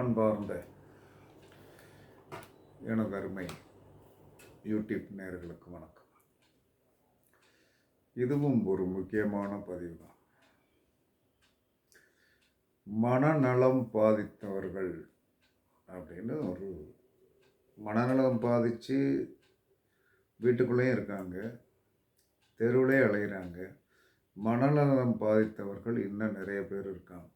அன்பார்ந்த எனது அருமை யூடியூப் நேர்களுக்கு வணக்கம். இதுவும் ஒரு முக்கியமான பதிவு தான் மனநலம் பாதித்தவர்கள் அப்படின்னு ஒரு மனநலம் பாதித்து வீட்டுக்குள்ளேயும் இருக்காங்க தெருவிலே அலைகிறாங்க மனநலம் பாதித்தவர்கள் இன்னும் நிறைய பேர் இருக்காங்க.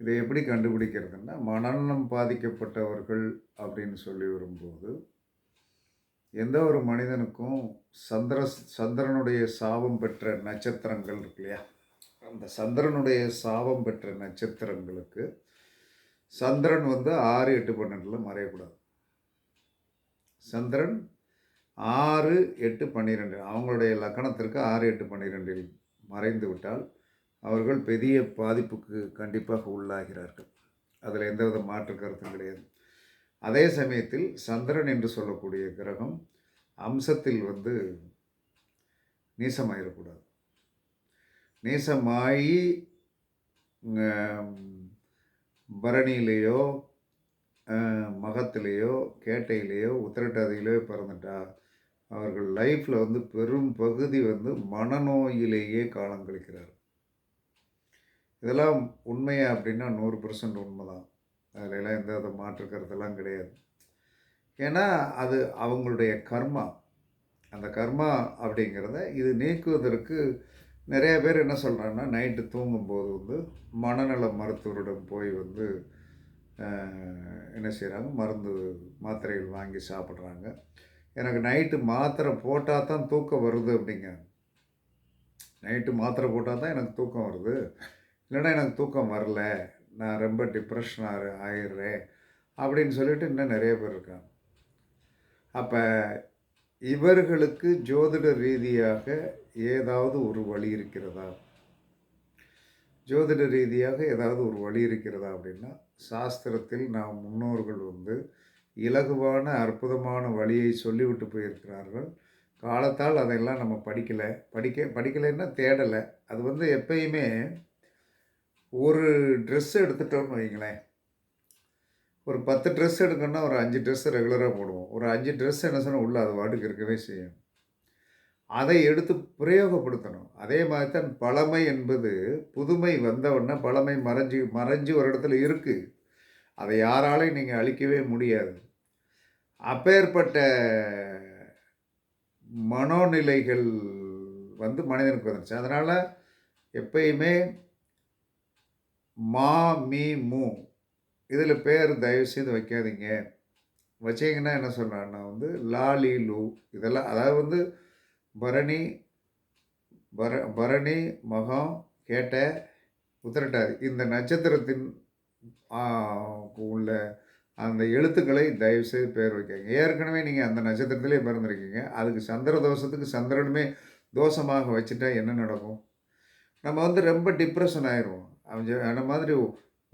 இதை எப்படி கண்டுபிடிக்கிறதுன்னா மனநலம் பாதிக்கப்பட்டவர்கள் அப்படின்னு சொல்லி வரும்போது எந்த ஒரு மனிதனுக்கும் சந்திர சந்திரனுடைய சாபம் பெற்ற நட்சத்திரங்கள் இருக்கு இல்லையா? அந்த சந்திரனுடைய சாபம் பெற்ற நட்சத்திரங்களுக்கு சந்திரன் வந்து ஆறு எட்டு பன்னெண்டில் மறையக்கூடாது. சந்திரன் ஆறு எட்டு பன்னிரெண்டு. அவங்களுடைய லக்கணத்திற்கு ஆறு எட்டு பன்னிரெண்டில் மறைந்து விட்டால் அவர்கள் பெரிய பாதிப்புக்கு கண்டிப்பாக உள்ளாகிறார்கள். அதில் எந்தவித மாற்று கருத்தும் கிடையாது. அதே சமயத்தில் சந்திரன் என்று சொல்லக்கூடிய கிரகம் அம்சத்தில் வந்து நீசமாயிடக்கூடாது நீசமாகி பரணியிலேயோ மகத்திலேயோ கேட்டையிலேயோ உத்திரட்டாதியிலேயோ பிறந்துட்டா அவர்கள் லைஃப்பில் வந்து பெரும் பகுதி வந்து மனநோயிலேயே காலம் கழிக்கிறார் இதெல்லாம் உண்மையா அப்படின்னா நூறு பர்சன்ட் உண்மை தான் அதிலெல்லாம் எந்த வித மாற்று கிடையாது. ஏன்னா அது அவங்களுடைய கர்மா. அந்த கர்மா அப்படிங்கிறத இது நீக்குவதற்கு நிறைய பேர் என்ன சொல்கிறாங்கன்னா நைட்டு தூங்கும்போது வந்து மனநல மருத்துவரிடம் போய் வந்து என்ன செய்கிறாங்க மருந்து மாத்திரைகள் வாங்கி சாப்பிட்றாங்க. எனக்கு நைட்டு மாத்திரை போட்டால் தான் தூக்கம் வருது அப்படிங்க. நைட்டு மாத்திரை போட்டால் தான் எனக்கு தூக்கம் வருது. இல்லைன்னா எனக்கு தூக்கம் வரல நான் ரொம்ப டிப்ரெஷன் ஆறு ஆயிடுறேன் அப்படின்னு சொல்லிட்டு இன்னும் நிறைய பேர் இருக்காங்க. அப்போ இவர்களுக்கு ஜோதிட ரீதியாக ஏதாவது ஒரு வழி இருக்கிறதா? ஜோதிட ரீதியாக ஏதாவது ஒரு வழி இருக்கிறதா அப்படின்னா சாஸ்திரத்தில் நாம் முன்னோர்கள் வந்து இலகுவான அற்புதமான வழியை சொல்லிவிட்டு போயிருக்கிறார்கள். காலத்தால் அதையெல்லாம் நம்ம படிக்கலை. படிக்க படிக்கலைன்னா தேடலை. அது வந்து எப்பயுமே ஒரு ட்ரெஸ் எடுத்துட்டோம்னு வைங்களேன். ஒரு பத்து ட்ரெஸ் எடுக்கணும்னா ஒரு அஞ்சு ட்ரெஸ்ஸு ரெகுலராக போடுவோம். ஒரு அஞ்சு ட்ரெஸ் என்ன சொன்னால் உள்ளே அது வாட்டுக்கு இருக்கவே செய்யும் அதை எடுத்து பிரயோகப்படுத்தணும். அதே மாதிரி தான் பழமை என்பது புதுமை வந்தவுடனே பழமை மறைஞ்சு மறைஞ்சு ஒரு இடத்துல இருக்குது அதை யாராலையும் நீங்கள் அழிக்கவே முடியாது. அப்பேற்பட்ட மனோநிலைகள் வந்து மனிதனுக்கு வந்துச்சு அதனால் எப்பயுமே மா மீ மூ. இதில் பேர் தயவுசெய்து வைக்காதீங்க. வச்சிங்கன்னா என்ன சொல்கிறான்னா வந்து லாலி லூ இதெல்லாம் அதாவது வந்து பரணி பர பரணி மகம் கேட்ட உத்திரட்டாதி. இந்த நட்சத்திரத்தின் உள்ள அந்த எழுத்துக்களை தயவுசெய்து பேர் வைக்காங்க ஏற்கனவே நீங்கள் அந்த நட்சத்திரத்திலே பிறந்திருக்கீங்க. அதுக்கு சந்திர தோஷத்துக்கு சந்திரனுமே தோஷமாக வச்சுட்டா என்ன நடக்கும்? நம்ம வந்து ரொம்ப டிப்ரெஷன் ஆயிடுவோம் அந்த மாதிரி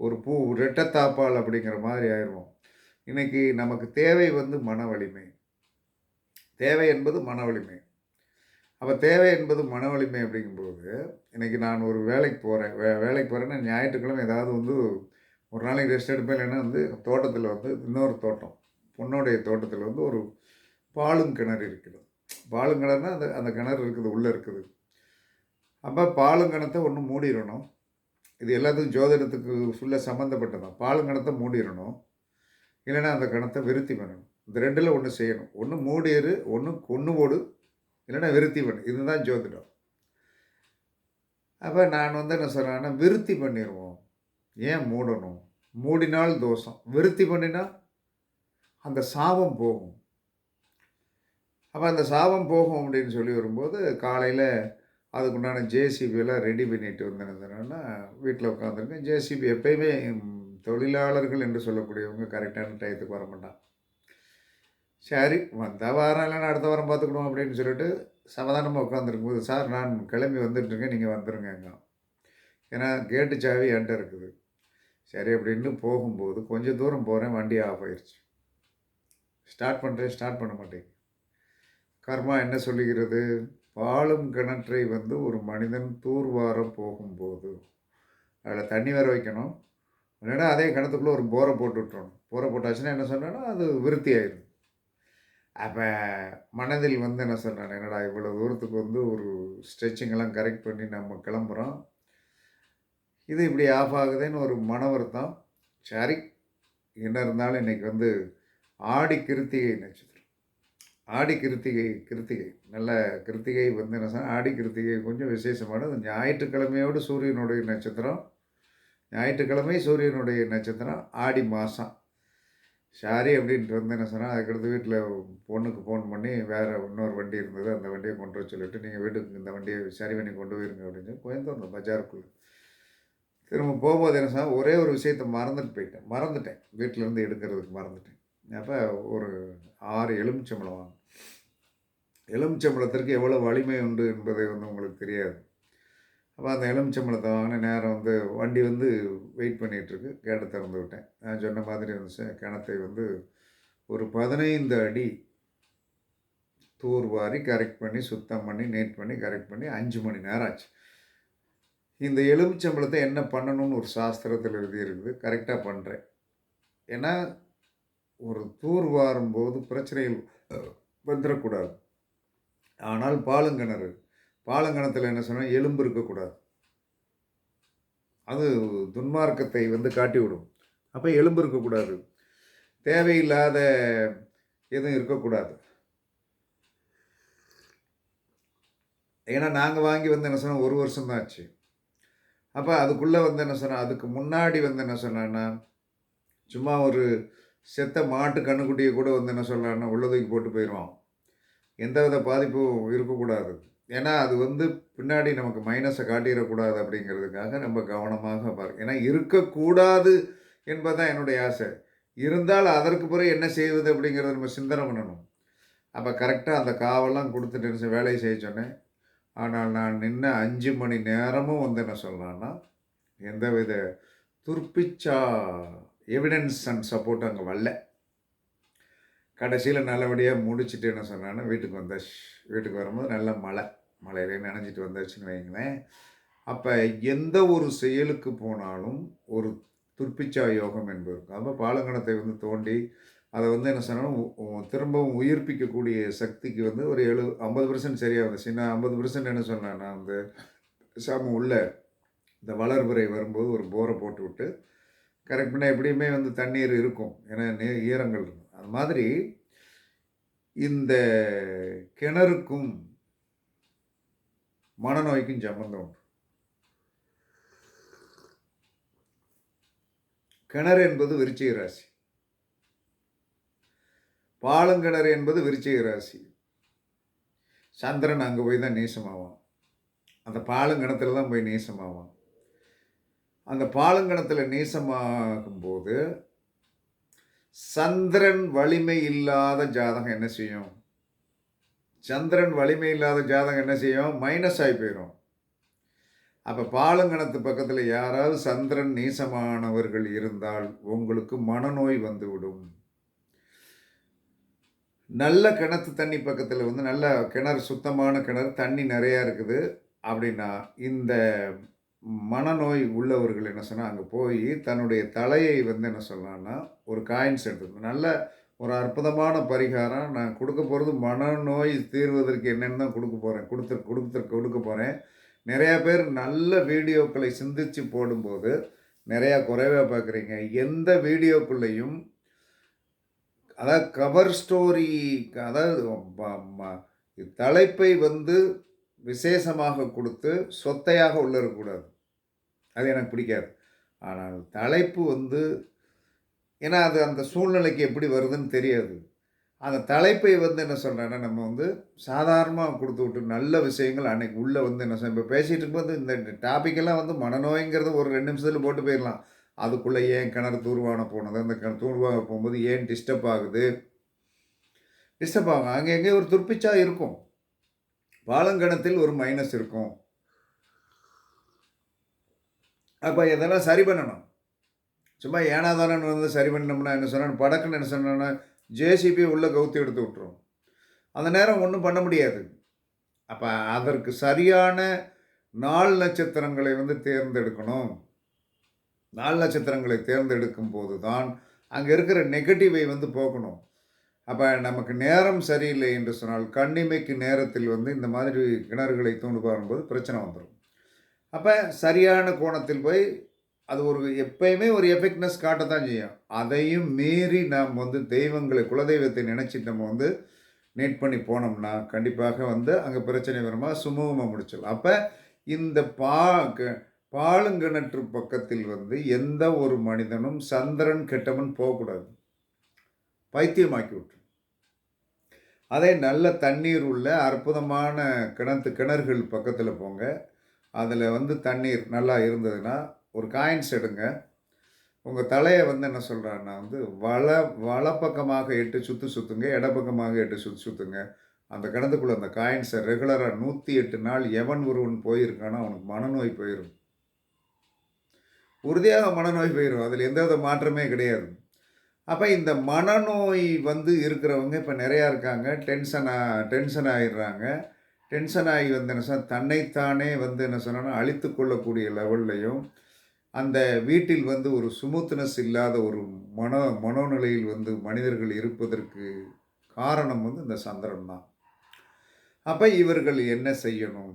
ஒரு பூ ரெட்டத்தாப்பால் அப்படிங்கிற மாதிரி ஆயிடுவோம். இன்றைக்கி நமக்கு தேவை வந்து மன வலிமை. தேவை என்பது மன வலிமை. அப்போ தேவை என்பது மன வலிமை அப்படிங்கும்போது இன்றைக்கி நான் ஒரு வேலைக்கு போகிறேன் வே வேலைக்கு போகிறேன்னா ஞாயிற்றுக்கிழமை ஏதாவது வந்து ஒரு நாளைக்கு ரெஸ்ட் எடுப்பேன். இல்லைன்னா வந்து தோட்டத்தில் வந்து இன்னொரு தோட்டம். பொண்ணுடைய தோட்டத்தில் வந்து ஒரு பாலும் கிணறு இருக்குது. பாலும் கிணறுனா அந்த அந்த கிணறு இருக்குது உள்ளே இருக்குது. அப்போ பாலும் கிணத்தை ஒன்று மூடிடணும். இது எல்லாத்துக்கும் ஜோதிடத்துக்கு ஃபுல்லாக சம்மந்தப்பட்டதான் பால் கிணத்தை மூடிடணும். இல்லைன்னா அந்த கிணத்தை விருத்தி பண்ணணும். இந்த ரெண்டில் ஒன்று செய்யணும். ஒன்று மூடிடு ஒன்று கொன்று போடு. இல்லைன்னா விருத்தி பண்ணு. இதுதான் ஜோதிடம். அப்போ நான் வந்து என்ன சொல்கிறேன்னா விருத்தி பண்ணிடுவோம் ஏன் மூடணும்? மூடினால் தோஷம். விருத்தி பண்ணினா அந்த சாபம் போகும். அப்போ அந்த சாபம் போகும் அப்படின்னு சொல்லி வரும்போது காலையில் அதுக்குண்டான ஜேசிபியெல்லாம் ரெடி பண்ணிட்டு வந்திருந்தேன்னா வீட்டில் உட்காந்துருக்கேன் ஜேசிபி எப்பயுமே தொழிலாளர்கள் என்று சொல்லக்கூடியவங்க கரெக்டான டயத்துக்கு வர மாட்டான் சரி வந்தால் வாரம் இல்லைன்னா அடுத்த வாரம் பார்த்துக்கணும் அப்படின்னு சொல்லிட்டு சமாதானமாக உட்காந்துருக்கும்போது சார் நான் கிளம்பி வந்துட்டுருக்கேன் நீங்கள் வந்துடுங்க ஏன்னா கேட்டு சாவி என்கிட்ட இருக்குது. சரி அப்படின்னு போகும்போது கொஞ்சம் தூரம் போகிறேன் வண்டி ஆஃப் ஆயிடுச்சு ஸ்டார்ட் பண்ணுறேன் ஸ்டார்ட் பண்ண மாட்டேங்க. கர்மா என்ன சொல்லுகிறது? பாலும் கிணற்றை வந்து ஒரு மனிதன் தூர்வார போகும்போது அதில் தண்ணி வர வைக்கணும். இல்லைன்னா அதே கிணத்துக்குள்ளே ஒரு போரை போட்டு விட்டுறணும். போரை போட்டாச்சுன்னா என்ன சொன்னேன்னா அது விருத்தி ஆயிடும் அப்போ மனதில் வந்து என்ன சொன்னேன் என்னடா இவ்வளோ தூரத்துக்கு வந்து ஒரு ஸ்ட்ரெச்சிங் எல்லாம் கரெக்ட் பண்ணி நம்ம கிளம்புறோம். இது இப்படி ஆஃப் ஆகுதுன்னு ஒரு மன வருத்தம் சரி என்ன இருந்தாலும் இன்றைக்கி வந்து ஆடி கிருத்திகை நட்சத்திரம். ஆடி கிருத்திகை கிருத்திகை. நல்ல கிருத்திகை வந்து என்ன சொன்னால் ஆடி கிருத்திகை கொஞ்சம் விசேஷமானது. ஞாயிற்றுக்கிழமையோடு சூரியனுடைய நட்சத்திரம். ஞாயிற்றுக்கிழமை சூரியனுடைய நட்சத்திரம் ஆடி மாதம் சாரி அப்படின்ட்டு வந்து என்ன சொன்னால் அதுக்கடுத்து வீட்டில் பொண்ணுக்கு ஃபோன் பண்ணி வேறு இன்னொரு வண்டி இருந்தது அந்த வண்டியை கொண்டு வர சொல்லிட்டு நீங்கள் வீட்டுக்கு இந்த வண்டியை சரி பண்ணி கொண்டு போயிருங்க அப்படின்னு சொல்லி கோயம்புத்தூர் அந்த பஜாருக்குள்ளே. திரும்ப போகும்போது என்ன சொன்னால் ஒரே ஒரு விஷயத்தை மறந்துட்டு போயிட்டேன். மறந்துட்டேன். வீட்டிலேருந்து எடுக்கிறதுக்கு மறந்துட்டேன். அப்போ ஒரு ஆறு எலுமிச்சம்பழம் வாங்க. எலுமிச்சம்பழத்திற்கு எவ்வளோ வலிமை உண்டு என்பதை வந்து உங்களுக்கு தெரியாது. அப்போ அந்த எலுமிச்சம்பழத்தை வாங்கின நேரம் வந்து வண்டி வந்து வெயிட் பண்ணிகிட்ருக்கு கேட்டை திறந்து விட்டேன். நான் சொன்ன மாதிரி வந்து கிணத்தை வந்து ஒரு பதினைந்து அடி தூர்வாரி கரெக்ட் பண்ணி சுத்தம் பண்ணி நீட் பண்ணி கரெக்ட் பண்ணி அஞ்சு மணி நேரம் ஆச்சு. இந்த எலுமிச்சம்பழத்தை என்ன பண்ணணும்னு ஒரு சாஸ்திரத்தில் எழுதி இருக்குது கரெக்டாக பண்ணுறேன் ஏன்னா ஒரு தூர் வாரும்போது பிரச்சனைகள் வந்துடக்கூடாது ஆனால் பாலுங்கிணறு பாலங்கணத்தில் என்ன சொன்னால் எலும்பு இருக்கக்கூடாது. அது துன்மார்க்கத்தை வந்து காட்டி விடும் அப்போ எலும்பு இருக்கக்கூடாது. தேவையில்லாத எதுவும் இருக்கக்கூடாது. ஏன்னா நாங்கள் வாங்கி வந்து என்ன சொன்னால் ஒரு வருஷம் தான் ஆச்சு அப்போ அதுக்குள்ளே வந்து என்ன சொன்னால் அதுக்கு முன்னாடி வந்து என்ன சொன்னான்னா சும்மா ஒரு செத்த மாட்டு கண்ணுக்குட்டியை கூட வந்து என்ன சொல்லலான்னா உள்ளதுக்கு போட்டு போயிடுவான். எந்த வித பாதிப்பும் இருக்கக்கூடாது. ஏன்னா அது வந்து பின்னாடி நமக்கு மைனஸை காட்டிடக்கூடாது அப்படிங்கிறதுக்காக நம்ம கவனமாக பாரு. ஏன்னா இருக்கக்கூடாது என்பதுதான் என்னுடைய ஆசை. இருந்தால் அதற்கு பிறகு என்ன செய்வது அப்படிங்கிறத நம்ம சிந்தனை பண்ணணும். அப்போ கரெக்டாக அந்த காவெல்லாம் கொடுத்துட்டு வேலையை செய்ய சொன்னேன். ஆனால் நான் நின்ன அஞ்சு மணி நேரமும் வந்து என்ன சொல்லலான்னா எந்த வித துர்ப்பிச்சா எவிடன்ஸ் அண்ட் சப்போர்ட் அங்கே வரல. கடைசியில் நல்லபடியாக முடிச்சுட்டு என்ன சொன்னான்னா வீட்டுக்கு வந்தாச்சு. வீட்டுக்கு வரும்போது நல்ல மழை. மழையிலே நினைஞ்சிட்டு வந்தாச்சுன்னு வைங்களேன். அப்போ எந்த ஒரு செயலுக்கு போனாலும் ஒரு துர்ப்பிச்சா யோகம் என்பது அப்போ பாலங்கணத்தை வந்து தோண்டி அதை வந்து என்ன சொன்னாலும் திரும்பவும் உயிர்ப்பிக்கக்கூடிய சக்திக்கு வந்து ஒரு எழு ஐம்பது பர்சன்ட் சரியாக வந்துச்சு. நான் ஐம்பது பர்சன்ட் என்ன சொன்னேன் நான் வந்து சாமி உள்ள இந்த வளர்புரை வரும்போது ஒரு போரை போட்டு விட்டு கரெக்ட் பண்ணால் எப்படியுமே வந்து தண்ணீர் இருக்கும். ஏன்னா ஈரங்கள் இருக்கும். அது மாதிரி இந்த கிணறுக்கும் மனநோய்க்கும் சம்பந்தம் உண்டு. கிணறு என்பது விருச்சிக ராசி. பாலங்கிணறு என்பது விருச்சிக ராசி. சந்திரன் அங்கே போய் தான் நேசமாவான். அந்த பாலங்கிணத்துல தான் போய் நேசமாவான். அந்த பாலங்கணத்தில் நீசமாகும்போது சந்திரன் வலிமை இல்லாத ஜாதகம் என்ன செய்யும்? சந்திரன் வலிமை இல்லாத ஜாதகம் என்ன செய்யும்? மைனஸ் ஆகி போயிடும் அப்போ பாலங்கணத்து பக்கத்தில் யாராவது சந்திரன் நீசமானவர்கள் இருந்தால் உங்களுக்கு மனநோய் வந்துவிடும். நல்ல கிணத்து தண்ணி பக்கத்தில் வந்து நல்ல கிணறு சுத்தமான கிணறு தண்ணி நிறையா இருக்குது. அப்படின்னா இந்த மனநோய் உள்ளவர்கள் என்ன சொன்னால் அங்கே போய் தன்னுடைய தலையை வந்து என்ன சொல்லலாம்னா ஒரு காயின்ஸ் எடுத்துக்கணும். நல்ல ஒரு அற்புதமான பரிகாரம். நான் கொடுக்க போகிறது மனநோய் தீர்வதற்கு என்னென்னு தான் கொடுக்க போகிறேன் கொடுத்து கொடுத்து கொடுக்க போகிறேன் நிறையா பேர் நல்ல வீடியோக்களை சிந்தித்து போடும்போது நிறையா குறைவாக பார்க்குறீங்க. எந்த வீடியோக்குள்ளேயும் அதாவது கவர் ஸ்டோரி அதாவது தலைப்பை வந்து விசேஷமாக கொடுத்து சொத்தையாக உள்ள இருக்கக்கூடாது அது எனக்கு பிடிக்காது. ஆனால் தலைப்பு வந்து ஏன்னா அது அந்த சூழ்நிலைக்கு எப்படி வருதுன்னு தெரியாது. அந்த தலைப்பை வந்து என்ன சொல்கிறேன்னா நம்ம வந்து சாதாரணமாக கொடுத்து விட்டு நல்ல விஷயங்கள் அன்னைக்கு உள்ளே வந்து என்ன சொல்ல இப்போ பேசிகிட்டு இருக்கும்போது இந்த டாப்பிக்கெல்லாம் வந்து மனநோய்ங்கிறது ஒரு ரெண்டு நிமிஷத்தில் போட்டு போயிடலாம் அதுக்குள்ளே ஏன் கிணறு தூர்வான போனது? அந்த கிணறு தூர்வாக போகும்போது ஏன் டிஸ்டர்ப் ஆகுது? டிஸ்டர்ப் ஆகும். அங்கே எங்கேயும் ஒரு துர்ப்பிச்சா இருக்கும். பாலங்கணத்தில் ஒரு மைனஸ் இருக்கும். அப்போ இதெல்லாம் சரி பண்ணணும். சும்மா ஏனாதானன்னு வந்து சரி பண்ணோம்னா என்ன சொன்னால் படக்குன்னு என்ன சொன்னோன்னா ஜேசிபி உள்ளே கவுத்தி எடுத்து விட்டுரும். அந்த நேரம் ஒன்றும் பண்ண முடியாது. அப்போ அதற்கு சரியான நாள் நட்சத்திரங்களை வந்து தேர்ந்தெடுக்கணும். நாலு நட்சத்திரங்களை தேர்ந்தெடுக்கும் போது தான் அங்கே இருக்கிற நெகட்டிவை வந்து போக்கணும். அப்போ நமக்கு நேரம் சரியில்லை என்று சொன்னால் கண்ணிமைக்கு நேரத்தில் வந்து இந்த மாதிரி கிணறுகளை தூண்டு பாரும்போது பிரச்சனை வந்துடும் அப்போ சரியான கோணத்தில் போய் அது ஒரு எப்பயுமே ஒரு எஃபெக்ட்னஸ் காட்டத்தான் செய்யும். அதையும் மீறி நாம் வந்து தெய்வங்களை குலதெய்வத்தை நினச்சிட்டு நம்ம வந்து நீட் பண்ணி போனோம்னா கண்டிப்பாக வந்து அங்கே பிரச்சனை வருமா? சுமூகமாக முடிச்சிடலாம். அப்போ இந்த பா க- பாலுங்கிணற்று பக்கத்தில் வந்து எந்த ஒரு மனிதனும் சந்திரன் கெட்டவன் போகக்கூடாது. பைத்தியமாக்கி விட்டுரும். அதே நல்ல தண்ணீர் உள்ள அற்புதமான கிணத்து கிணறுகள் பக்கத்தில் போங்க. அதில் வந்து தண்ணீர் நல்லா இருந்ததுன்னா ஒரு காயின்ஸ் எடுங்க. உங்கள் தலையை வந்து என்ன சொல்கிறான்னா வந்து வள வலப்பக்கமாக எட்டு சுற்று சுற்றுங்க இடப்பக்கமாக எட்டு சுற்று சுற்றுங்க அந்த கிணத்துக்குள்ளே அந்த காயின்ஸை ரெகுலராக நூற்றி எட்டு நாள் எவன் ஒருவன் போயிருக்கான்னா அவனுக்கு மனநோய் போயிடும் உறுதியாக மனநோய் போயிடும் அதில் எந்த வித மாற்றமே கிடையாது. அப்போ இந்த மனநோய் வந்து இருக்கிறவங்க இப்போ நிறையா இருக்காங்க. டென்ஷனாக டென்ஷன் ஆகிடுறாங்க டென்ஷன் ஆகி வந்து என்ன சொன்னால் தன்னைத்தானே வந்து என்ன சொன்னா அழித்து கொள்ளக்கூடிய லெவல்லையும் அந்த வீட்டில் வந்து ஒரு சுமூத்னஸ் இல்லாத ஒரு மனோ மனோநிலையில் வந்து மனிதர்கள் இருப்பதற்கு காரணம் வந்து இந்த சந்திரன் தான் அப்போ இவர்கள் என்ன செய்யணும்?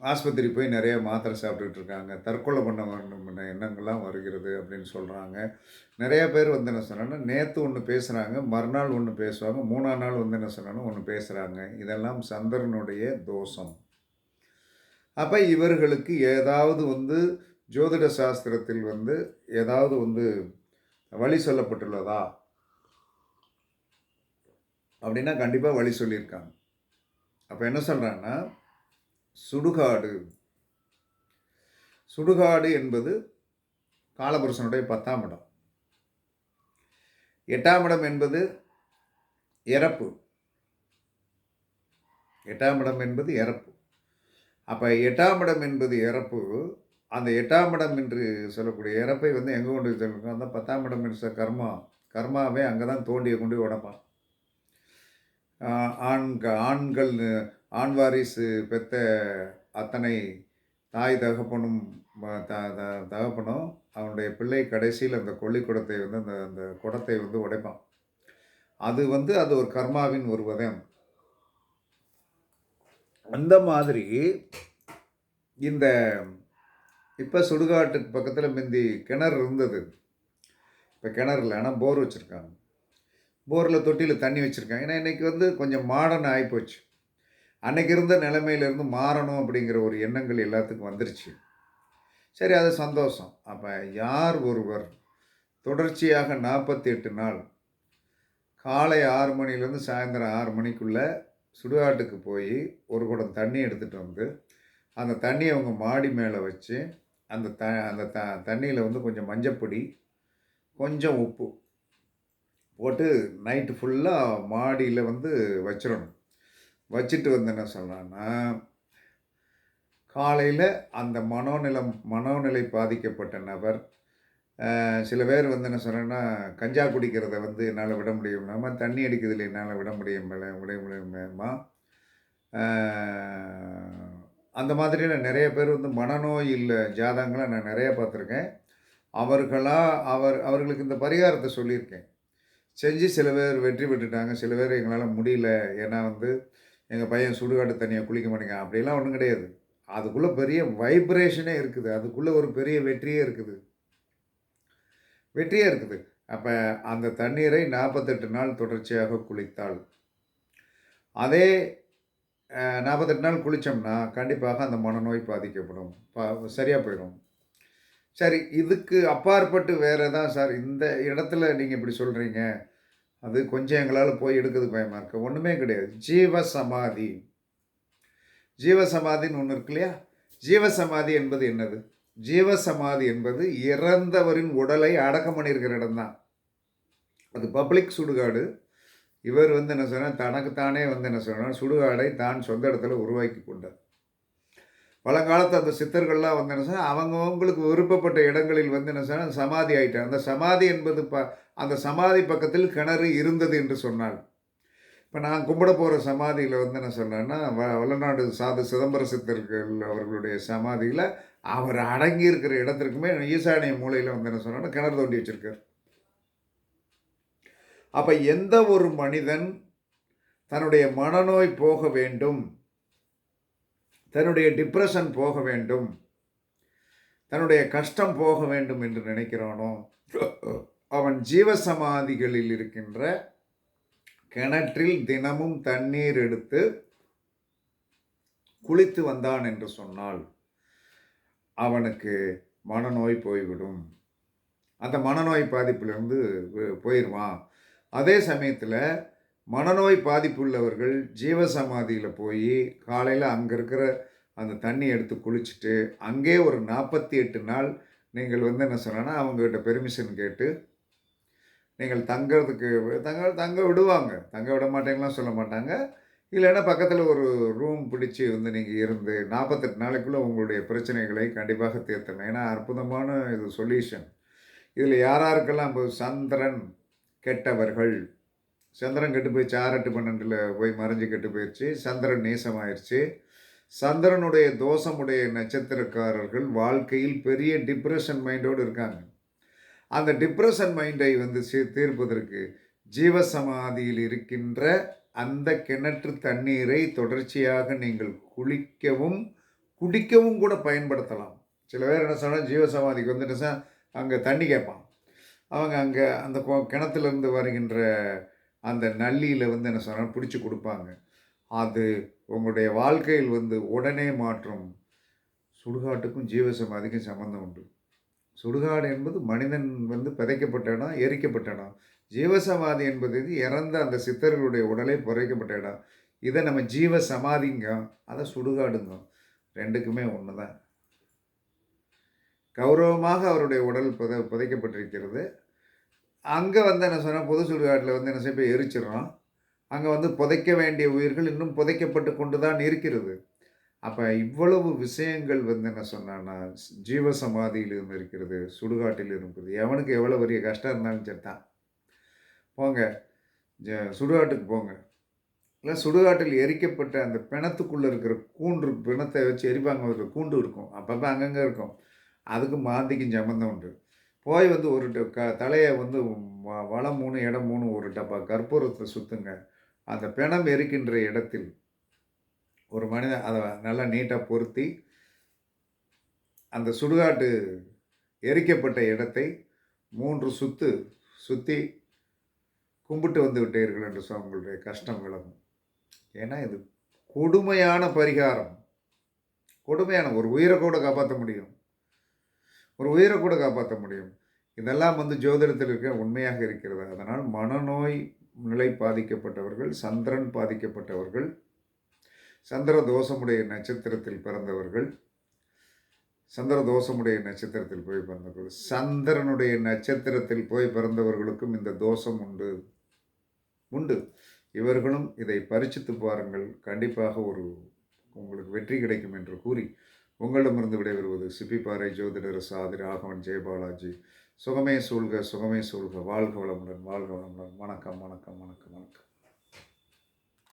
ஆஸ்பத்திரி போய் நிறைய மாத்திரை சாப்பிட்டுட்டு இருக்காங்க தற்கொலை பண்ண வேண்டும் எண்ணங்கள்லாம் வருகிறது அப்படின்னு சொல்கிறாங்க நிறைய பேர் வந்து என்ன சொன்னாங்கன்னா நேற்று ஒன்று பேசுகிறாங்க மறுநாள் ஒன்று பேசுவாங்க மூணாம் நாள் வந்து என்ன சொன்னாலும் ஒன்று பேசுகிறாங்க இதெல்லாம் சந்திரனுடைய தோஷம். அப்போ இவர்களுக்கு ஏதாவது வந்து ஜோதிட சாஸ்திரத்தில் வந்து ஏதாவது வந்து வழி சொல்லப்பட்டுள்ளதா? அப்படின்னா கண்டிப்பாக வழி சொல்லியிருக்காங்க. அப்போ என்ன சொல்கிறாங்கன்னா சுடுகாடு. சுடுகாடு என்பது காலபுருஷனுடைய பத்தாம் இடம். எட்டாம் இடம் என்பது இறப்பு. எட்டாம் இடம் என்பது இறப்பு. அப்போ எட்டாம் இடம் என்பது இறப்பு. அந்த எட்டாம் இடம் என்று சொல்லக்கூடிய இறப்பை வந்து எங்கே கொண்டு போய் தள்ளும் அந்த பத்தாம் இடம் என்று கர்மா. கர்மாவே அங்கே தான் தோண்டிய கொண்டு போய் உடைப்பான் ஆண்க ஆண்கள் ஆண் வாரிசு பெத்த அத்தனை தாய் தகப்பனும் த- த- தகப்பனும் அவனுடைய பிள்ளை கடைசியில் அந்த கொள்ளி குடத்தை வந்து அந்த அந்த குடத்தை வந்து உடைப்பான். அது வந்து அது ஒரு கர்மாவின் ஒரு வதம். அந்த மாதிரி இந்த இப்போ சுடுகாட்டுக்கு பக்கத்தில் முந்தி கிணறு இருந்தது. இப்போ கிணறு இல்லை ஆனால் போர் வச்சுருக்காங்க. போரில் தொட்டியில் தண்ணி வச்சுருக்காங்க. ஏன்னா இன்றைக்கி வந்து கொஞ்சம் மாடர்ன் ஆகிப்போச்சு அன்னைக்கு இருந்த நிலைமையிலேருந்து மாறணும் அப்படிங்கிற ஒரு எண்ணங்கள் எல்லாத்துக்கும் வந்துருச்சு. சரி அது சந்தோஷம். அப்போ யார் ஒருவர் தொடர்ச்சியாக நாற்பத்தி எட்டு நாள் காலை ஆறு மணிலேருந்து சாயந்தரம் ஆறு மணிக்குள்ளே சுடுகாட்டுக்கு போய் ஒரு குடம் தண்ணி எடுத்துகிட்டு வந்து அந்த தண்ணியை அவங்க மாடி மேலே வச்சு அந்த த அந்த த தண்ணியில் வந்து கொஞ்சம் மஞ்சப்பொடி கொஞ்சம் உப்பு போட்டு நைட்டு ஃபுல்லாக மாடியில் வந்து வச்சிடணும். வச்சுட்டு வந்து என்ன சொல்லலாம்னா காலையில் அந்த மனோநிலம் மனோநிலை பாதிக்கப்பட்ட நபர் சில பேர் வந்து என்ன சொல்கிறேன்னா கஞ்சா குடிக்கிறத வந்து என்னால் விட முடியும்னாமா தண்ணி அடிக்கிறதுல என்னால் விட முடியும் விட முடியுமா அந்த மாதிரியான நிறைய பேர் வந்து மனநோய் இல்லை ஜாதகங்களை நான் நிறைய பார்த்துருக்கேன். அவர்களாக அவர் அவர்களுக்கு இந்த பரிகாரத்தை சொல்லியிருக்கேன். செஞ்சு சில பேர் வெற்றி பெற்றுட்டாங்க சில பேர் எங்களால் முடியல. ஏன்னா வந்து எங்கள் பையன் சுடுகாட்டு தண்ணியை குளிக்க மாட்டேங்க. அப்படிலாம் ஒன்றும் கிடையாது. அதுக்குள்ளே பெரிய வைப்ரேஷனே இருக்குது. அதுக்குள்ளே ஒரு பெரிய வெற்றியே இருக்குது. வெற்றியே இருக்குது. அப்போ அந்த தண்ணீரை நாற்பத்தெட்டு நாள் தொடர்ச்சியாக குளித்தால். அதே நாற்பத்தெட்டு நாள் குளித்தோம்னா கண்டிப்பாக அந்த மனநோய் பாதிக்கப்படும். பா சரியாக போயிடும். சரி இதுக்கு அப்பாற்பட்டு வேறு தான் சார் இந்த இடத்துல நீங்கள் இப்படி சொல்கிறீங்க அது கொஞ்சம் எங்களால் போய் எடுக்கிறது பயமாக இருக்குது ஒன்றுமே கிடையாது. ஜீவ சமாதி ஜீவ சமாதின்னு ஒன்று இருக்கு இல்லையா? ஜீவ சமாதி என்பது என்னது? ஜீவ சமாதி என்பது இறந்தவரின் உடலை அடக்கம் பண்ணியிருக்கிற இடம்தான். அது பப்ளிக் சுடுகாடு. இவர் வந்து என்ன சொன்னால் தனக்குத்தானே வந்து என்ன சொன்னால் சுடுகாடை தான் சொந்த இடத்துல உருவாக்கி கொண்டார். பழங்காலத்து அந்த சித்தர்கள்லாம் வந்து என்ன சொன்னால் அவங்கவுங்களுக்கு விருப்பப்பட்ட இடங்களில் வந்து என்ன சொன்னால் சமாதி ஆயிட்டார். அந்த சமாதி என்பது ப அந்த சமாதி பக்கத்தில் கிணறு இருந்தது என்று சொன்னாள். இப்போ நான் கும்பிட போகிற சமாதியில் வந்து என்ன சொன்னேன்னா வ வல்லநாடு சாது சிதம்பர சித்தர்கள் அவர்களுடைய சமாதியில் அவர் அடங்கி இருக்கிற இடத்திற்குமே ஈசானிய மூலையில் வந்து என்ன சொன்னா கிணறு தோண்டி வச்சிருக்கார். அப்போ எந்த ஒரு மனிதன் தன்னுடைய மனநோய் போக வேண்டும் தன்னுடைய டிப்ரெஷன் போக வேண்டும் தன்னுடைய கஷ்டம் போக வேண்டும் என்று நினைக்கிறானோ அவன் ஜீவசமாதிகளில் இருக்கின்ற கிணற்றில் தினமும் தண்ணீர் எடுத்து குளித்து வந்தான் என்று சொன்னால் அவனுக்கு மனநோய் போய்விடும். அந்த மனநோய் பாதிப்பிலிருந்து போயிடுவான் அதே சமயத்தில் மனநோய் பாதிப்புள்ளவர்கள் ஜீவசமாதியில் போய் காலையில் அங்கே இருக்கிற அந்த தண்ணி எடுத்து குளிச்சுட்டு அங்கே ஒரு நாற்பத்தி எட்டு நாள் நீங்கள் வந்து என்ன சொன்னால் அவங்ககிட்ட பெர்மிஷன் கேட்டு நீங்கள் தங்கிறதுக்கு தங்க தங்க விடுவாங்க. தங்க விட மாட்டேங்கலாம் சொல்ல மாட்டாங்க. இல்லைன்னா பக்கத்தில் ஒரு ரூம் பிடிச்சி வந்து நீங்கள் இருந்து நாற்பத்தெட்டு நாளைக்குள்ளே உங்களுடைய பிரச்சனைகளை கண்டிப்பாக தீர்த்தணும் ஏன்னா அற்புதமான இது சொல்யூஷன் இதில் யாராருக்கெல்லாம் இப்போ சந்திரன் கெட்டவர்கள் சந்திரன் கெட்டு போய் ஆறட்டு பன்னெண்டில் போய் மறைஞ்சு கெட்டு போயிடுச்சு சந்திரன் நேசமாயிடுச்சு சந்திரனுடைய தோஷமுடைய நட்சத்திரக்காரர்கள் வாழ்க்கையில் பெரிய டிப்ரெஷன் மைண்டோடு இருக்காங்க. அந்த டிப்ரெஷன் மைண்டை வந்து சீ- தீர்ப்பதற்கு ஜீவசமாதியில் இருக்கின்ற அந்த கிணற்று தண்ணீரை தொடர்ச்சியாக நீங்கள் குளிக்கவும் குடிக்கவும் கூட பயன்படுத்தலாம். சில பேர் என்ன சொன்னால் ஜீவசமாதிக்கு வந்துட்டு அங்கே தண்ணி கேட்பான் அவங்க அங்கே அந்த கிணத்துலேருந்து வருகின்ற அந்த நள்ளியில் வந்து என்ன சொன்னால் பிடிச்சி கொடுப்பாங்க. அது உங்களுடைய வாழ்க்கையில் வந்து உடனே மாற்றம். சுடுகாட்டுக்கும் ஜீவசமாதிக்கும் சம்மந்தம் உண்டு. சுடுகாடு என்பது மனிதன் வந்து பிதைக்கப்பட்ட இடம் எரிக்கப்பட்ட இடம். ஜீவசமாதி என்பது இது இறந்த அந்த சித்தர்களுடைய உடலை புதைக்கப்பட்ட இடம். இதை நம்ம ஜீவ சமாதிங்க அதை சுடுகாடுங்க. ரெண்டுக்குமே ஒன்று தான் கௌரவமாக அவருடைய உடல் புதை புதைக்கப்பட்டிருக்கிறது. அங்கே வந்து என்ன சொன்னால் பொது சுடுகாட்டில் வந்து என்ன செய்ய போய் அங்கே வந்து புதைக்க வேண்டிய உயிர்கள் இன்னும் புதைக்கப்பட்டு கொண்டு தான் இருக்கிறது. அப்போ இவ்வளவு விஷயங்கள் வந்து என்ன சொன்னான்னா ஜீவ சமாதியிலும் இருக்கிறது சுடுகாட்டிலும் இருக்கிறது. எவனுக்கு எவ்வளோ பெரிய கஷ்டம் இருந்தாலும் சரி தான். போங்க. ஜ- சுடுகாட்டுக்கு போங்க. இல்லை சுடுகாட்டில் எரிக்கப்பட்ட அந்த பிணத்துக்குள்ளே இருக்கிற கூண்டு பிணத்தை வச்சு எரிப்பாங்க ஒரு கூண்டு இருக்கும். அப்பப்போ அங்கங்கே இருக்கும். அதுக்கும் மாந்திக்கும் சம்மந்தம் உண்டு. போய் வந்து ஒரு ட- க தலையை வந்து வ- மூணு இடம் மூணு ஒரு டப்பா கற்பூரத்தை சுற்றுங்க அந்த பிணம் எரிக்கின்ற இடத்தில் ஒரு மனிதன் அதை நல்லா நீட்டாக பொருத்தி அந்த சுடுகாட்டு எரிக்கப்பட்ட இடத்தை மூன்று சுத்து சுற்றி கும்பிட்டு வந்து விட்டீர்கள் என்று சொன்ன உங்களுடைய கஷ்டம் விலகும் ஏன்னா இது கொடுமையான பரிகாரம். கொடுமையான ஒரு உயிரை கூட காப்பாற்ற முடியும். ஒரு உயிரை கூட காப்பாற்ற முடியும். இதெல்லாம் வந்து ஜோதிடத்தில் இருக்க உண்மையாக இருக்கிறது. அதனால் மனநோய் நிலை பாதிக்கப்பட்டவர்கள் சந்திரன் பாதிக்கப்பட்டவர்கள் சந்திர தோஷமுடைய நட்சத்திரத்தில் பிறந்தவர்கள் சந்திர தோஷமுடைய நட்சத்திரத்தில் போய் பிறந்தவர்கள் சந்திரனுடைய நட்சத்திரத்தில் போய் பிறந்தவர்களுக்கும் இந்த தோஷம் உண்டு. உண்டு. இவர்களும் இதை பரிசித்து பாருங்கள். கண்டிப்பாக ஒரு உங்களுக்கு வெற்றி கிடைக்கும் என்று கூறி உங்களிடமிருந்து விடைபெறுவது சிப்பிப்பாறை ஜோதிடர் சாதி ராகவன் ஜெயபாலாஜி சுகமே சூழ்க சுகமே சூழ்க. வாழ்க வளமுடன் வாழ்க வளமுடன். வணக்கம் வணக்கம் வணக்கம் வணக்கம்.